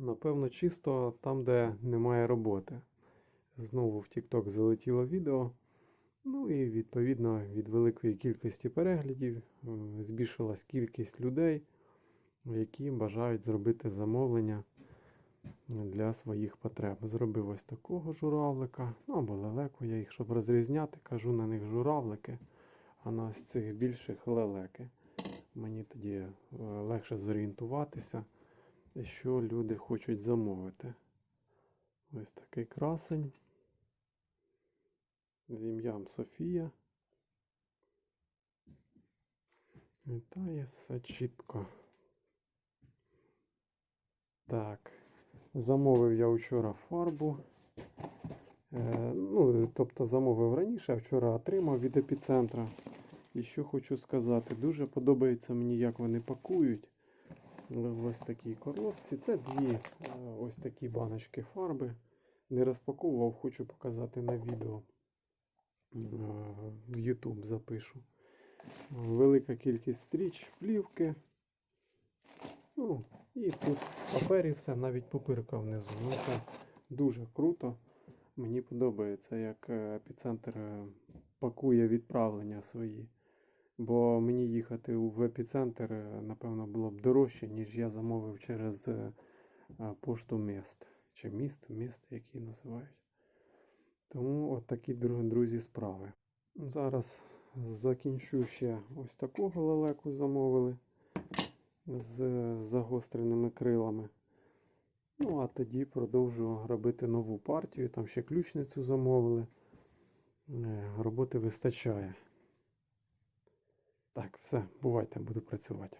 Напевно, чисто там, де немає роботи. Знову в TikTok залетіло відео. Ну і відповідно від великої кількості переглядів е, збільшилась кількість людей, які бажають зробити замовлення для своїх потреб. Зробив ось такого журавлика, ну або лелеку я їх, щоб розрізняти, кажу на них журавлики, а на ось цих більших лелеки. Мені тоді е, легше зорієнтуватися, що люди хочуть замовити. Ось такий красень з ім'ям Софія. Літає все чітко. Так. Замовив я вчора фарбу. Е, ну, тобто замовив раніше, а вчора отримав від епіцентра. І що хочу сказати, дуже подобається мені, як вони пакують. Ось такій коробці. Це дві е, ось такі баночки фарби. Не розпаковував, хочу показати на відео. Е, В YouTube запишу. Велика кількість стріч, плівки. Ну, і тут папері все, навіть пупирка внизу. Ну, це дуже круто. Мені подобається, як е, епіцентр пакує відправлення свої. Бо мені їхати в епіцентр, е, напевно, було б дорожче, ніж я замовив через е, е, пошту міст. Чи міст, міст, як її називають. Тому от такі, друзі, справи. Зараз закінчу ще ось такого лелеку замовили з загостреними крилами. Ну, а тоді продовжу робити нову партію. Там ще ключницю замовили. Роботи вистачає. Так, все, бувайте, буду працювати.